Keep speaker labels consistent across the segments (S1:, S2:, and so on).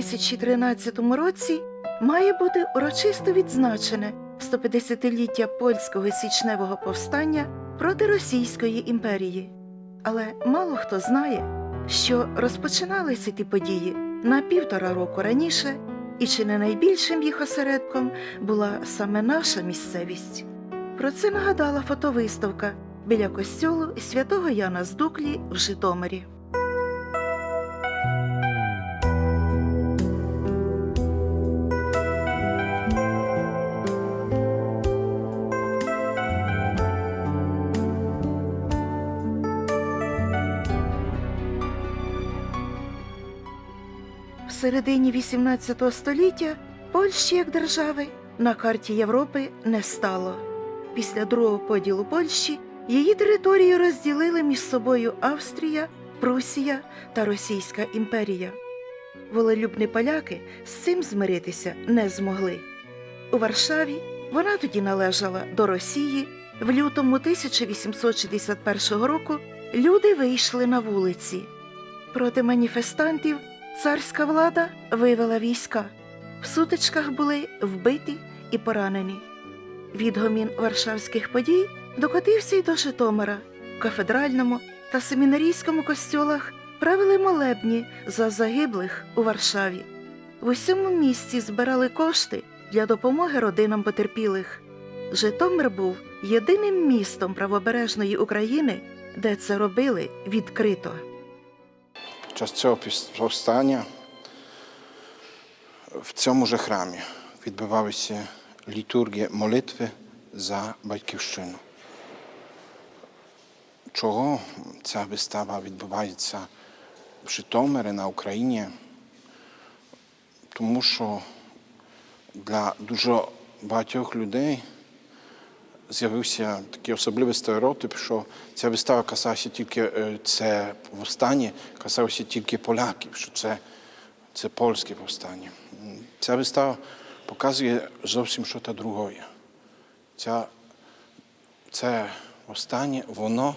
S1: 2013 році має бути урочисто відзначене 150-ліття польського січневого повстання проти Російської імперії. Але мало хто знає, що розпочиналися ті події на півтора року раніше, і чи не найбільшим їх осередком була саме наша місцевість. Про це нагадала фотовиставка біля костьолу святого Яна з Дуклі в Житомирі. Середині XVIII століття Польщі як держави на карті Європи не стало. Після другого поділу Польщі її територію розділили між собою Австрія, Прусія та Російська імперія. Волелюбні поляки з цим змиритися не змогли. У Варшаві вона тоді належала до Росії. В лютому 1861 року люди вийшли на вулиці. Проти маніфестантів царська влада вивела війська. В сутичках були вбиті і поранені. Відгомін варшавських подій докотився й до Житомира. В кафедральному та семінарійському костьолах правили молебні за загиблих у Варшаві. В усьому місті збирали кошти для допомоги родинам потерпілих. Житомир був єдиним містом правобережної України, де це робили відкрито.
S2: Час цього повстання в цьому же храмі відбувалися літургії молитви за батьківщину. Чого ця вистава відбувається в Житомирі на Україні? Тому що для дуже багатьох людей з'явився такий особливий стереотип, що ця вистава касалася тільки е, це повстання, касалося тільки поляків, що це, це польське повстання. Ця вистава показує зовсім що та другое. Ця, це повстання, воно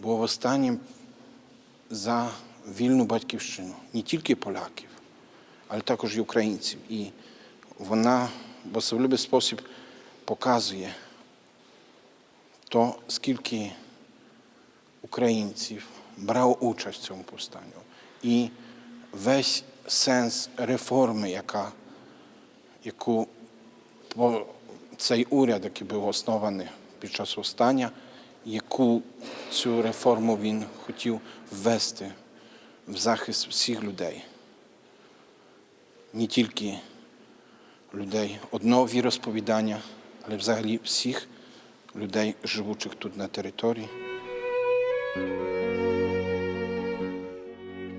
S2: було востаннім за вільну батьківщину, не тільки поляків, але також і українців. І вона в особливий спосіб показує то, скільки українців брало участь в цьому повстанню. І весь сенс реформи, яка, яку цей уряд, який був оснований під час повстання, яку цю реформу він хотів ввести в захист всіх людей. Не тільки людей одного віросповідання, але взагалі всіх людей, живучих тут на території.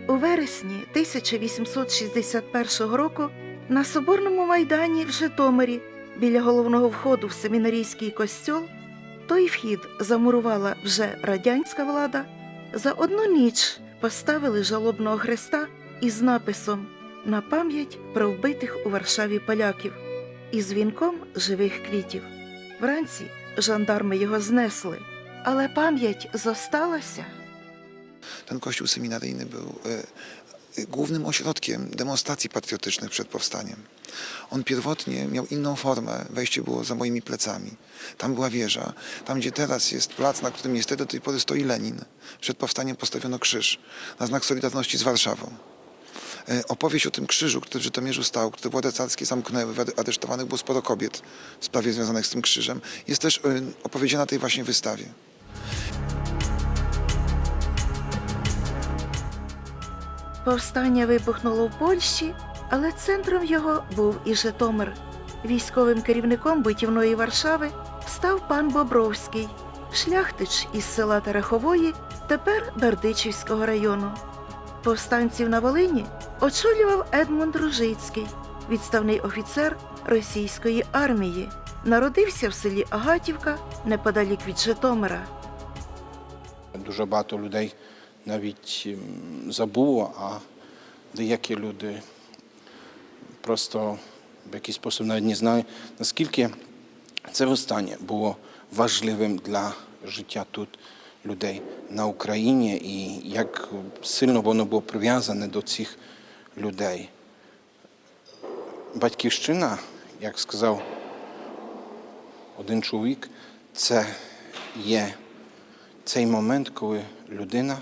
S1: У вересні 1861 року на Соборному майдані в Житомирі біля головного входу в семінарійський костьол той вхід замурувала вже радянська влада. За одну ніч поставили жалобного хреста із написом на пам'ять про вбитих у Варшаві поляків із вінком живих квітів. Вранці жандарми його знесли, але пам'ять зосталася.
S3: Ten kościół seminaryjny był e, e, głównym ośrodkiem demonstracji patriotycznych przed powstaniem. On pierwotnie miał inną formę, wejście było za moimi plecami. Tam była wieża, tam gdzie teraz jest plac, na którym niestety do tej pory stoi Lenin. Przed powstaniem postawiono krzyż na znak solidarności z Warszawą. E, Opowieść o tym krzyżu, który w Żytomierzu stał, który władze carskie zamknęły, aresztowanych było sporo kobiet w sprawie związanych z tym krzyżem, jest też e, opowiedziana na tej właśnie wystawie.
S1: Повстання вибухнуло в Польщі, але центром його був і Житомир. Військовим керівником битівної Варшави став пан Бобровський, шляхтич із села Терехової, тепер Бердичівського району. Повстанців на Волині очолював Едмунд Ружицький, відставний офіцер російської армії. Народився в селі Агатівка неподалік від Житомира.
S2: Дуже багато людей навіть м, забуло, а деякі люди просто в якийсь спосіб навіть не знають, наскільки це востаннє було важливим для життя тут людей на Україні і як сильно воно було прив'язане до цих людей. батьківщина, як сказав один чоловік, це є цей момент, коли людина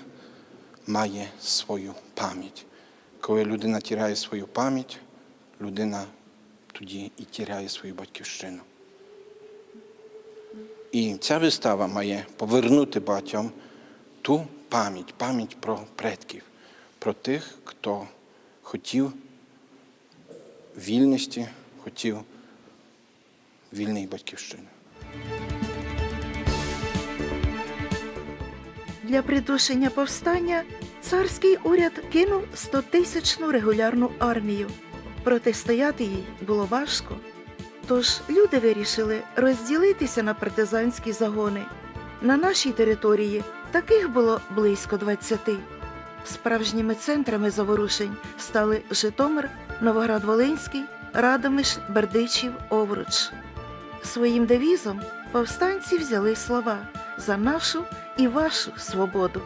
S2: має свою пам'ять. Коли людина тіряє свою пам'ять, людина тоді і тіряє свою батьківщину. І ця вистава має повернути багатьом ту пам'ять, пам'ять про предків, про тих, хто хотів вільності, хотів вільної батьківщини.
S1: Для придушення повстання царський уряд кинув 100-тисячну регулярну армію. Протистояти їй було важко. Тож люди вирішили розділитися на партизанські загони. На нашій території таких було близько 20. Справжніми центрами заворушень стали Житомир, Новоград-Волинський, Радомиш, Бердичів, Овруч. Своїм девізом повстанці взяли слова за нашу і вашу свободу.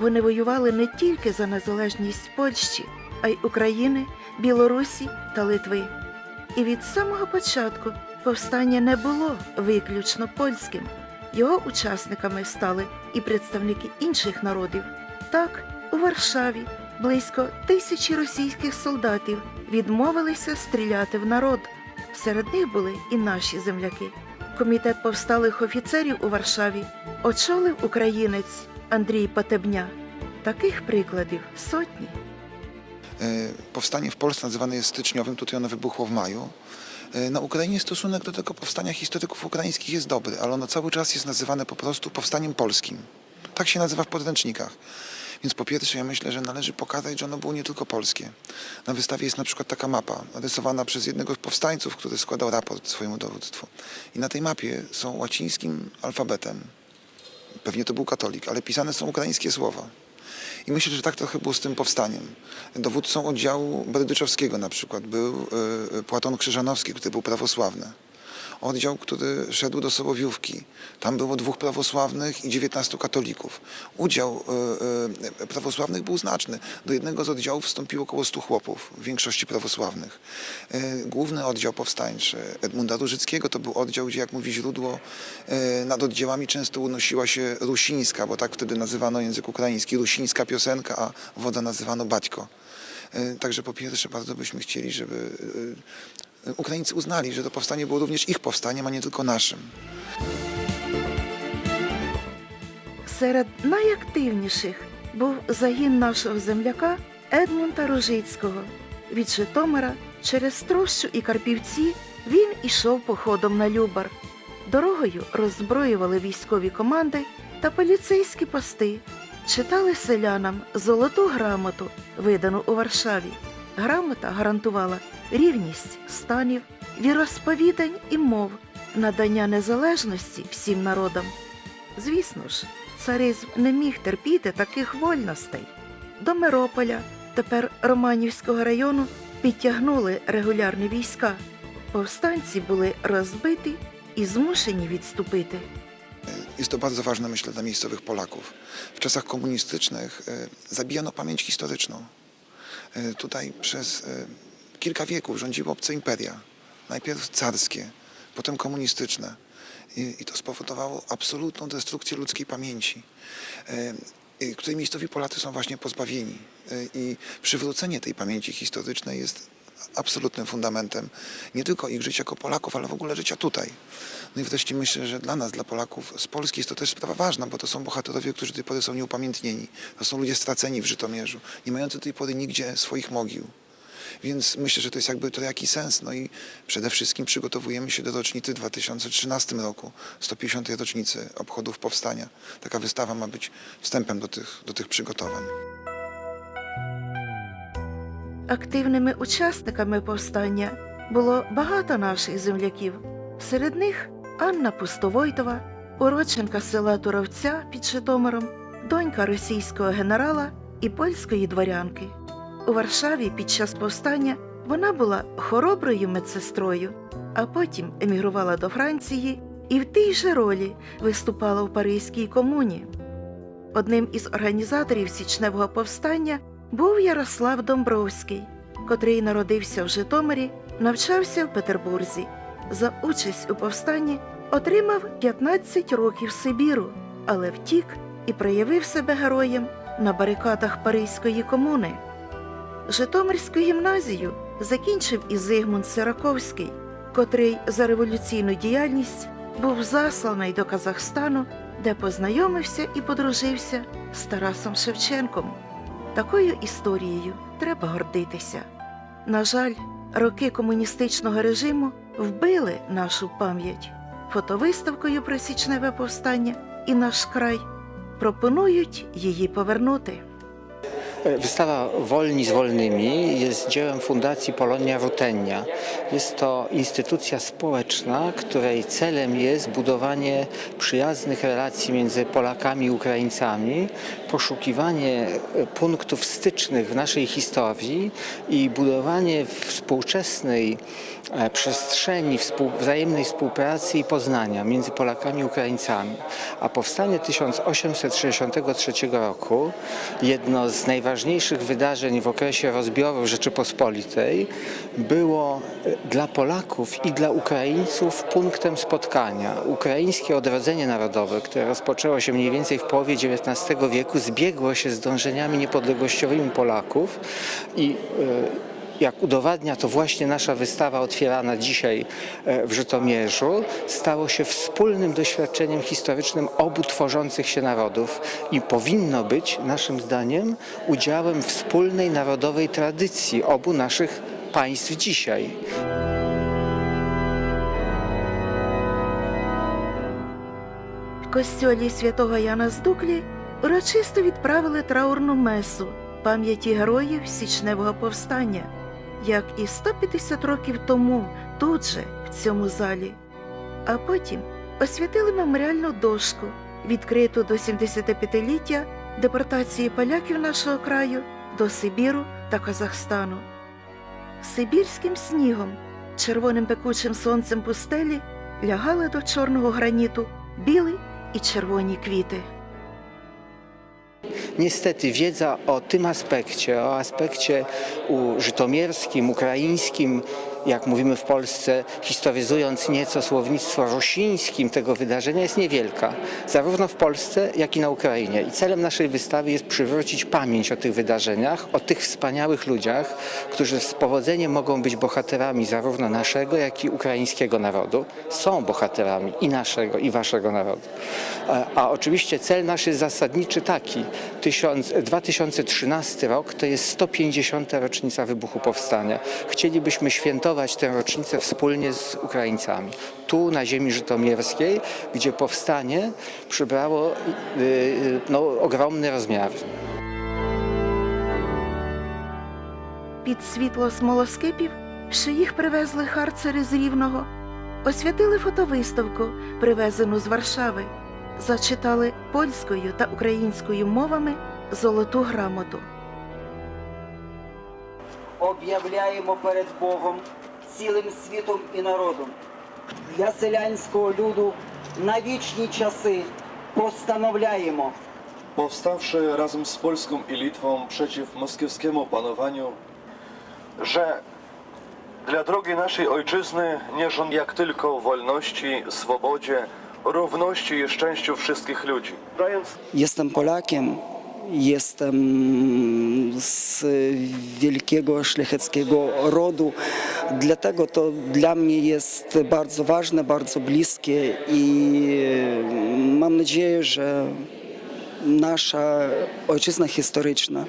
S1: Вони воювали не тільки за незалежність Польщі, а й України, Білорусі та Литви. І від самого початку повстання не було виключно польським. Його учасниками стали і представники інших народів. Так, у Варшаві близько тисячі російських солдатів відмовилися стріляти в народ. Серед них були і наші земляки. Комітет повсталих офіцерів у Варшаві очолив українець Андрій Потебня. Таких прикладів сотні.
S3: E, Powstanie w Polsce nazywane jest styczniowym, tutaj ono wybuchło w maju. E, Na Ukrainie stosunek do tego powstania historyków ukraińskich jest dobry, ale ono cały czas jest nazywane po prostu powstaniem polskim. Tak się nazywa w podręcznikach. Więc po pierwsze ja myślę, że należy pokazać, że ono było nie tylko polskie. Na wystawie jest na przykład taka mapa, rysowana przez jednego z powstańców, który składał raport swojemu dowództwu. I na tej mapie są łacińskim alfabetem, pewnie to był katolik, ale pisane są ukraińskie słowa. I myślę, że tak trochę było z tym powstaniem. Dowódcą oddziału Berdyczowskiego na przykład był y, Płaton Krzyżanowski, który był prawosławny. Oddział, który szedł do Sołowiówki. Tam było dwóch prawosławnych i dziewiętnastu katolików. Udział y, y, prawosławnych był znaczny. Do jednego z oddziałów wstąpiło około stu chłopów, w większości prawosławnych. Y, Główny oddział powstańczy Edmunda Różyckiego to był oddział, gdzie jak mówi źródło, y, nad oddziałami często unosiła się rusińska, bo tak wtedy nazywano język ukraiński, rusińska piosenka, a wodza nazywano baćko. Także po pierwsze bardzo byśmy chcieli, żeby Ukraińcy uznali, że to powstanie było również ich powstaniem, a nie tylko naszym.
S1: Серед найактивніших був загін нашого земляка Едмунда Рожицького. Від Житомира через Трощу і Карпівці він ішов походом на Любар. Дорогою роззброювали військові команди та поліцейські пости. Читали селянам золоту грамоту, видану у Варшаві. Грамота гарантувала рівність станів, віросповідань і мов, надання незалежності всім народам. Звісно ж, царизм не міг терпіти таких вольностей. До Мирополя, тепер Романівського району, підтягнули регулярні війська. Повстанці були розбиті і змушені відступити.
S3: Jest to bardzo ważne, myślę, dla miejscowych Polaków. W czasach komunistycznych e, zabijano pamięć historyczną. E, Tutaj przez e, kilka wieków rządziły obce imperia. Najpierw carskie, potem komunistyczne. I, to spowodowało absolutną destrukcję ludzkiej pamięci, e, której miejscowi Polacy są właśnie pozbawieni. I przywrócenie tej pamięci historycznej jest absolutnym fundamentem nie tylko ich życia jako Polaków, ale w ogóle życia tutaj. No i wreszcie myślę, że dla nas, dla Polaków z Polski jest to też sprawa ważna, bo to są bohaterowie, którzy do tej pory są nieupamiętnieni. To są ludzie straceni w Żytomierzu, nie mający do tej pory nigdzie swoich mogił. Więc myślę, że to jest jakby to jakiś sens. No i przede wszystkim przygotowujemy się do rocznicy w 2013 roku, 150. rocznicy obchodów powstania. Taka wystawa ma być wstępem do tych, do tych przygotowań.
S1: Активними учасниками повстання було багато наших земляків. Серед них Анна Пустовойтова, уроченка села Туровця під Житомиром, донька російського генерала і польської дворянки. У Варшаві під час повстання вона була хороброю медсестрою, а потім емігрувала до Франції і в тій же ролі виступала в Паризькій комуні. Одним із організаторів січневого повстання був Ярослав Домбровський, котрий народився в Житомирі Навчався в Петербурзі. За участь у повстанні отримав 15 років Сибіру, але втік і проявив себе героєм на барикадах Паризької комуни. Житомирську гімназію закінчив і Зигмунд Сираковський, котрий за революційну діяльність був засланий до Казахстану, де познайомився і подружився з Тарасом Шевченком. Такою історією треба гордитися. На жаль, роки комуністичного режиму вбили нашу пам'ять. Фотовиставкою про січневе повстання і наш край пропонують її повернути.
S4: Wystawa Wolni z Wolnymi jest dziełem Fundacji Polonia Rutenia. Jest to instytucja społeczna, której celem jest budowanie przyjaznych relacji między Polakami i Ukraińcami, poszukiwanie e, punktów stycznych w naszej historii i budowanie współczesnej e, przestrzeni wzajemnej współpracy i poznania między Polakami i Ukraińcami. A powstanie 1863 roku, jedno z najważniejszych wydarzeń w okresie rozbioru Rzeczypospolitej, było e, dla Polaków i dla Ukraińców punktem spotkania. Ukraińskie odrodzenie narodowe, które rozpoczęło się mniej więcej w połowie XIX wieku, zbiegło się z dążeniami niepodległościowymi Polaków i e, jak udowadnia to właśnie nasza wystawa otwierana dzisiaj e, w Żytomierzu, stało się wspólnym doświadczeniem historycznym obu tworzących się narodów i powinno być, naszym zdaniem, udziałem wspólnej narodowej tradycji obu naszych państw dzisiaj.
S1: W kościele świętego Jana z Dukli урочисто відправили траурну месу пам'яті героїв січневого повстання, як і 150 років тому, тут же, в цьому залі. А потім освятили меморіальну дошку, відкриту до 75-ліття депортації поляків нашого краю до Сибіру та Казахстану. Сибірським снігом, червоним пекучим сонцем пустелі лягали до чорного граніту білий і червоні квіти.
S4: Niestety wiedza o tym aspekcie, o aspekcie żytomierskim, ukraińskim, jak mówimy w Polsce, historyzując nieco słownictwo rusińskim tego wydarzenia, jest niewielka. Zarówno w Polsce, jak i na Ukrainie. I celem naszej wystawy jest przywrócić pamięć o tych wydarzeniach, o tych wspaniałych ludziach, którzy z powodzeniem mogą być bohaterami zarówno naszego, jak i ukraińskiego narodu. Są bohaterami i naszego, i waszego narodu. A, a oczywiście cel nasz jest zasadniczy taki. Tysiąc, 2013 rok to jest 150. rocznica wybuchu powstania. Chcielibyśmy świętować tę rocznicę wspólnie z Ukraińcami. Tu na ziemi żytomierskiej, gdzie powstanie przybrało y, y, no, ogromne rozmiary.
S1: Під світло смолоскипів, що їх привезли харцери з Рівного, освятили фотовиставку, привезену з Варшави, зачитали польською та українською мовами золоту грамоту.
S5: об'являємо перед Богом, цілим світом і народом. Для селянського люду на вічні часи постановляємо
S6: powstawszy razem z Polską i Litwą przeciw moskiewskiemu panowaniu, że dla drogi naszej ojczyzny nie rząd jak tylko wolności, swobodzie, równości i szczęściu wszystkich ludzi. Dając
S5: Jestem Polakiem, jestem z wielkiego szlacheckiego rodu, dlatego to dla mnie jest bardzo ważne, bardzo bliskie i mam nadzieję, że nasza ojczyzna historyczna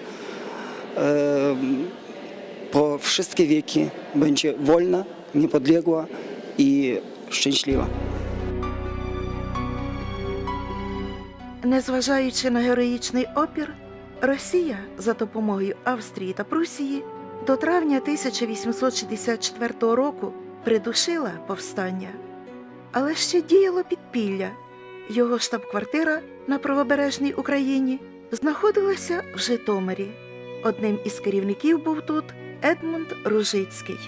S5: e, po wszystkie wieki będzie wolna, niepodległa i szczęśliwa.
S1: Незважаючи на героїчний опір, Росія за допомогою Австрії та Прусії до травня 1864 року придушила повстання. Але ще діяло підпілля. Його штаб-квартира на правобережній Україні знаходилася в Житомирі. Одним із керівників був тут Едмунд Ружицький.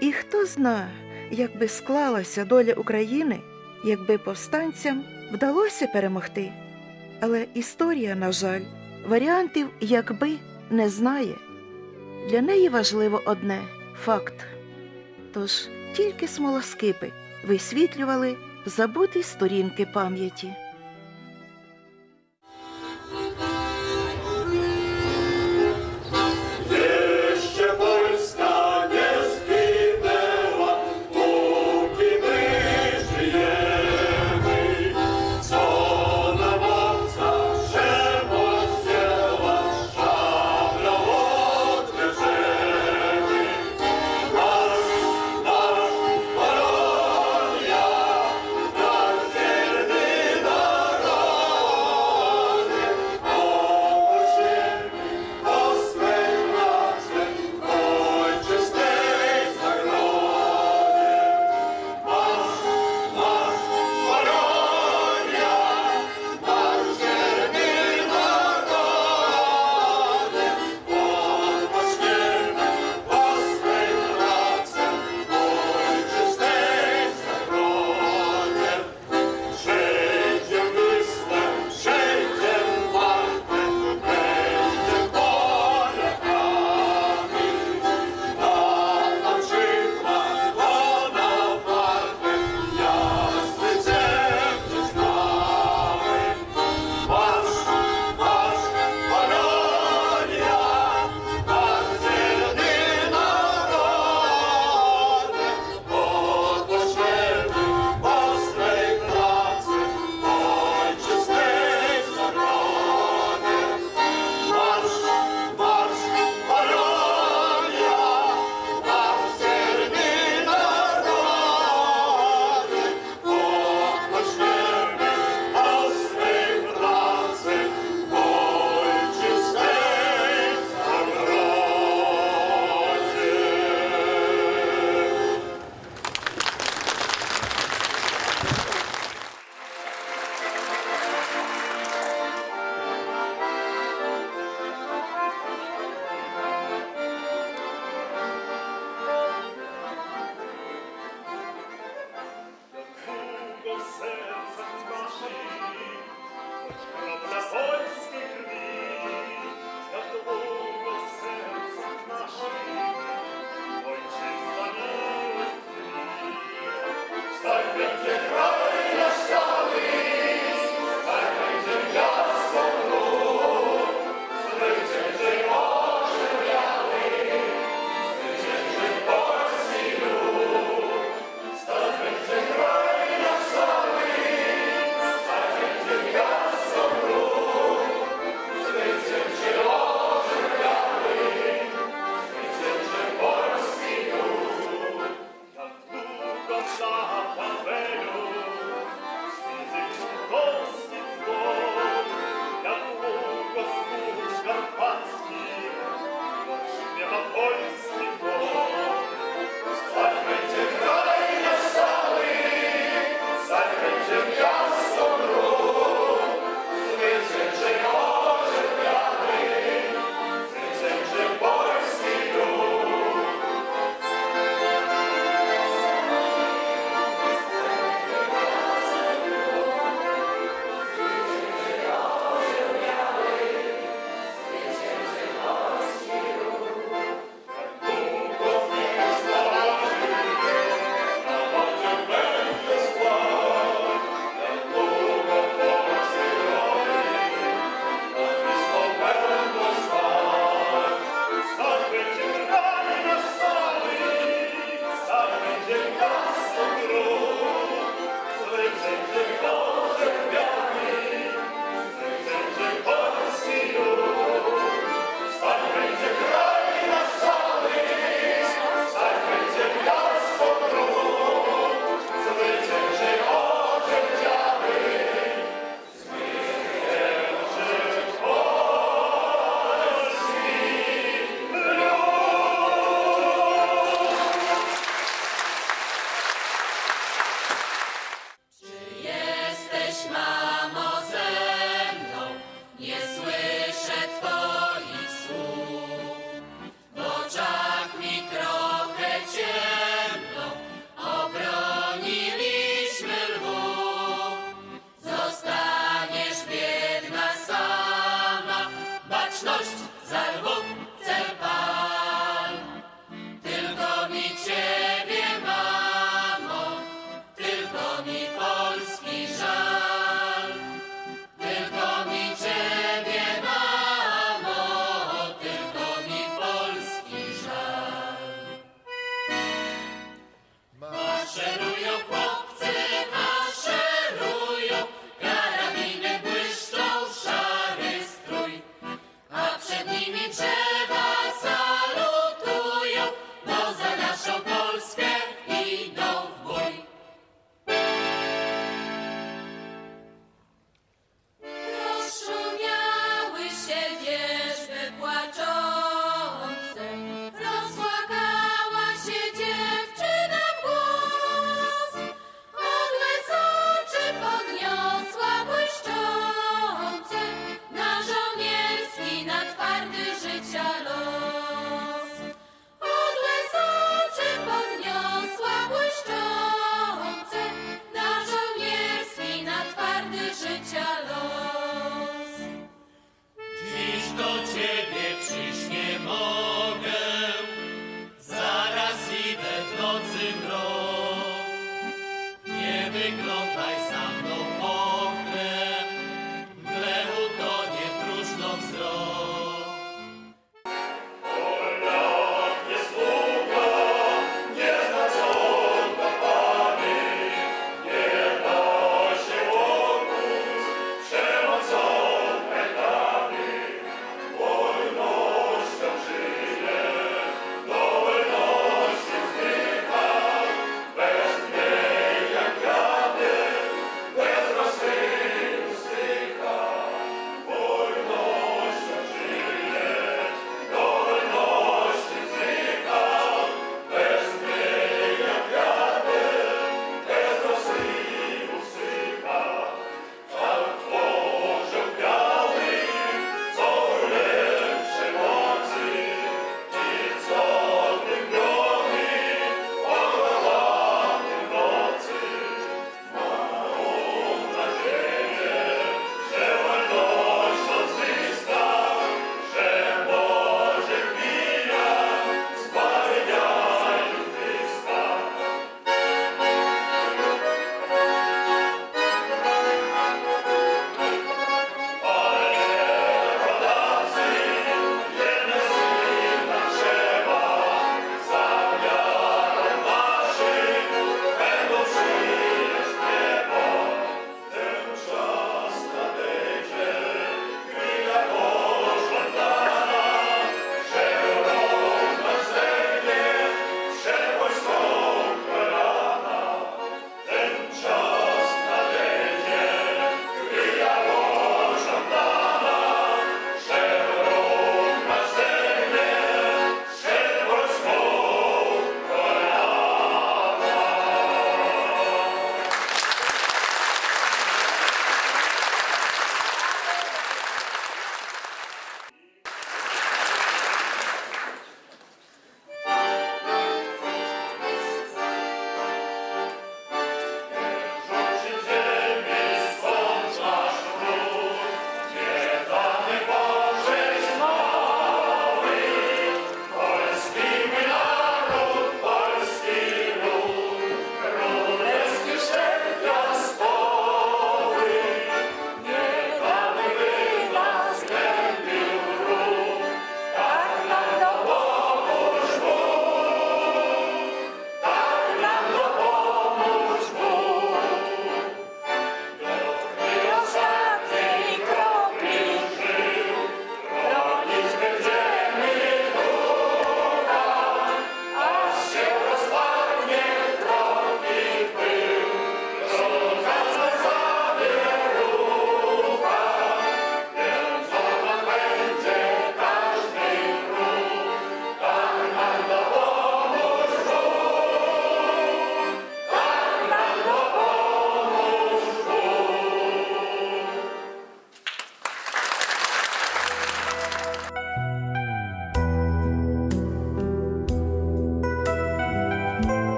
S1: І хто зна, як би склалася доля України, якби повстанцям вдалося перемогти. Але історія, на жаль, варіантів якби не знає. Для неї важливо одне факт.
S7: Тож тільки смолоскипи висвітлювали забуті сторінки пам'яті.